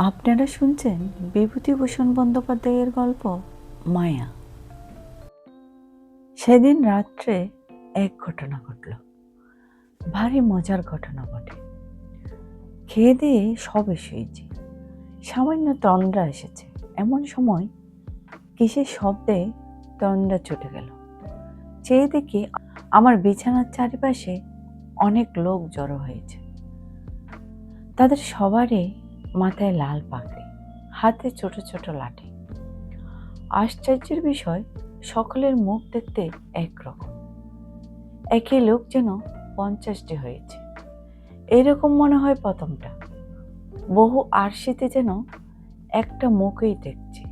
আপনারা শুনছেন বিভূতিভূষণ বন্দ্যোপাধ্যায়ের গল্প মায়া। সেদিন রাত্রে এক ঘটনা ঘটল। ভারী মজার ঘটনা ঘটে খেয়ে দিয়ে সবে শুয়েছি। সামান্য তন্দ্রা এসেছে। এমন সময় কিসের শব্দে তন্দ্রা চটে গেল। চেয়ে দেখি আমার বিছানার চারিপাশে অনেক লোক জড়ো হয়েছে। তাদের সবারই মাথায় লাল পাগড়ি, হাতে ছোট ছোট লাঠি। আশ্চর্যের বিষয়, সকলের মুখ দেখতে একরকম। একই লোক যেন পঞ্চাশটি হয়েছে। এরকম মনে হয় প্রথমটা। বহু আরশিতে যেন একটা মুখই দেখছি।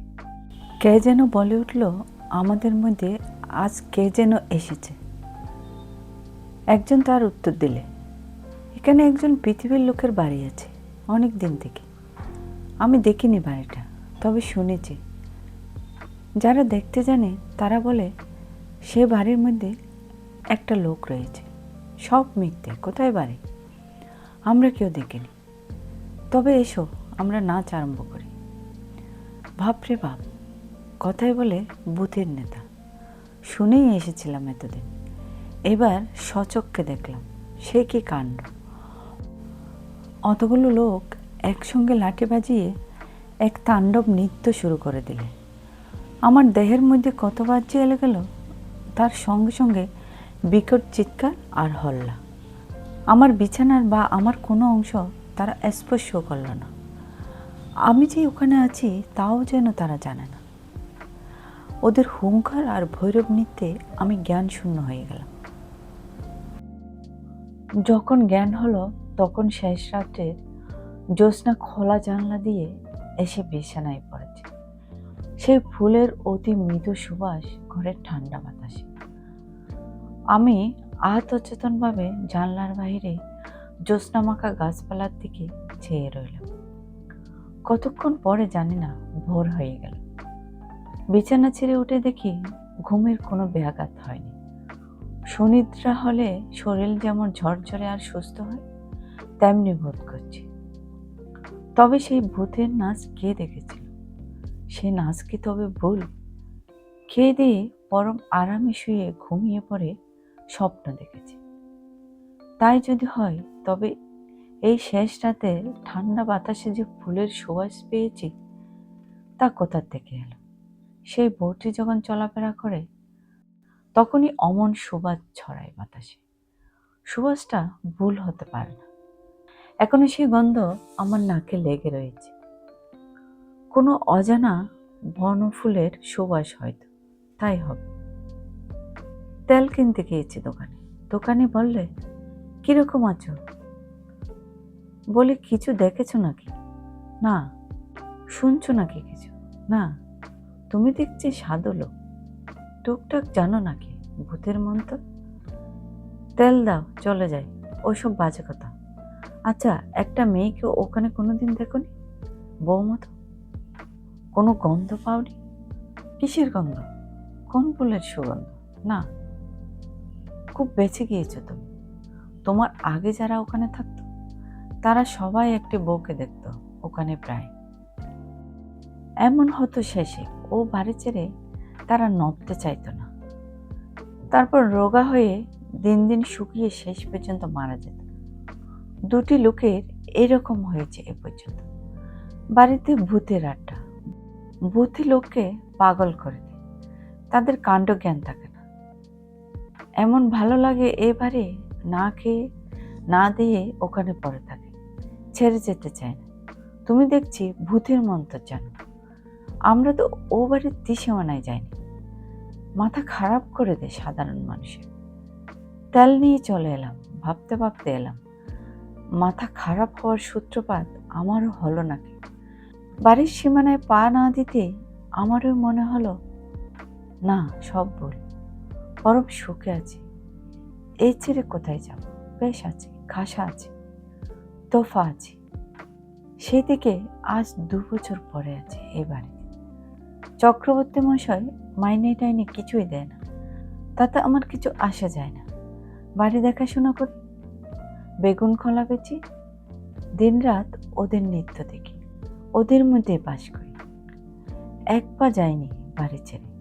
কে যেন বলে উঠল, আমাদের মধ্যে আজ কে যেন এসেছে? একজন তার উত্তর দিলে, এখানে একজন পৃথিবীর লোকের বাড়ি আছে, অনেক দিন থেকে। আমি দেখিনি বাড়িটা, তবে শুনেছি। যারা দেখতে জানে, তারা বলে, সে বাড়ির মধ্যে একটা লোক রয়েছে। সব মিথ্যে, কোথায় বাড়ি? আমরা কেউ দেখিনি। তবে এসো, আমরা নাচ আরম্ভ করি। ভাবরে ভাব কথায় বলে বুথের নেতা। শুনেই এসেছিলাম এতদিন। এবার সচককে দেখলাম, সে কি কাণ্ড? অতগুলো লোক একসঙ্গে লাঠি বাজিয়ে এক তাণ্ডব নৃত্য শুরু করে দিলে। আমার দেহের মধ্যে কত বাজ্যে এলে গেল, তার সঙ্গে সঙ্গে বিকট চিৎকার আর হল্লা। আমার বিছানার বা আমার কোনো অংশ তারা স্পর্শ করল না। আমি যে ওখানে আছি, তাও যেন তারা জানে না। ওদের হুঙ্কার আর ভৈরব নৃত্যে আমি জ্ঞান শূন্য হয়ে গেলাম। যখন জ্ঞান হলো, তখন শেষ রাত্রে জ্যোৎস্না খোলা জানলা দিয়ে এসে বিছানায় পড়েছে। সেই ফুলের অতি মৃদু সুবাস ঘরের ঠান্ডা বাতাসে। আমি আহত অচেতনভাবে জানলার বাইরে জ্যোৎস্না মাখা গাছপালার দিকে চেয়ে রইলাম। কতক্ষণ পরে জানি না, ভোর হয়ে গেল। বিছানা ছেড়ে উঠে দেখি ঘুমের কোনো ব্যাঘাত হয়নি। সুনিদ্রা হলে শরীর যেমন ঝরঝরে আর সুস্থ হয়, তেমনি বোধ করছি। তবে সেই ভূতের নাচ কে দেখেছিল? সে নাচ কি তবে ভুল? খেয়ে দিয়ে পরম আরামে শুয়ে ঘুমিয়ে পড়ে স্বপ্ন দেখেছি? তাই যদি হয়, তবে এই শেষ রাতে ঠান্ডা বাতাসে যে ফুলের সুবাস পেয়েছি, তা কোথার থেকে এলো? সেই বউটি যখন চলাফেরা করে, তখনই অমন সুবাস ছড়ায় বাতাসে। সুবাসটা ভুল হতে পারে না। এখনও সেই গন্ধ আমার নাকে লেগে রয়েছে। কোনো অজানা বনফুলের সুবাস হয়তো, তাই হবে। তেল কিনতে গিয়েছি দোকানে। দোকানে বললে, কীরকম আছো? বলে, কিছু দেখেছ নাকি? না, শুনছো নাকি কিছু? না, তুমি দেখছি সাধু লোক। টুকটাক জানো নাকি ভূতের মন্ত্র? তেল দাও, চলে যাই ওইসব বাজে কথা। আচ্ছা একটা মেয়েকে ওখানে কোনোদিন দেখনি? বৌমতো কোনো গন্ধ পাওনি? কিসের গন্ধ? কোন ফুলের সুগন্ধ? না। খুব বেঁচে গিয়েছো তুমি। তোমার আগে যারা ওখানে থাকতো, তারা সবাই একটি বউকে দেখত, ওখানে প্রায়। এমন হতো শেষে, ও বাড়ি ছেড়ে তারা নড়তে চাইতো না। তারপর রোগা হয়ে দিন দিন শুকিয়ে শেষ পর্যন্ত মারা যেত। দুটি লোকের এরকম হয়েছে এ পর্যন্ত। বাড়িতে ভূতের আড্ডা। ভূতি লোককে পাগল করে দেয়। তাদের কাণ্ড জ্ঞান থাকে না। এমন ভালো লাগে এবারে না খেয়ে, না দিয়ে ওখানে পড়ে থাকে। ছেড়ে যেতে চায় না। তুমি দেখছি ভূতের মন্ত্র জানো আমরা তো ও বাড়ির দিশেমানায় যাইনি। মাথা খারাপ করে দেয় সাধারণ মানুষের। তেল নিয়ে চলে এলাম, ভাবতে ভাবতে এলাম। মাথা খারাপ হওয়ার সূত্রপাত আমারও হলো নাকি বাড়ির সীমানায় পা না দিতে আমারও মনে হলো, না, সব ভুল। পরম সুখে আছি। এই ছেড়ে কোথায় যাব? বেশ আছে, খাসা আছে, তোফা আছে। সেই সেদিকে আজ দু বছর পরে আছে এবারে চক্রবর্তী মশাই মাইনে টাইনে কিছুই দেয় না। তাতে আমার কিছু আসা যায় না। বাড়ি দেখাশোনা করি বেগুন খোলা বেচি। দিনরাত ওদের নৃত্য দেখি। ওদের মধ্যে বাস করি। এক পা যায়নি বাড়ি ছেড়ে।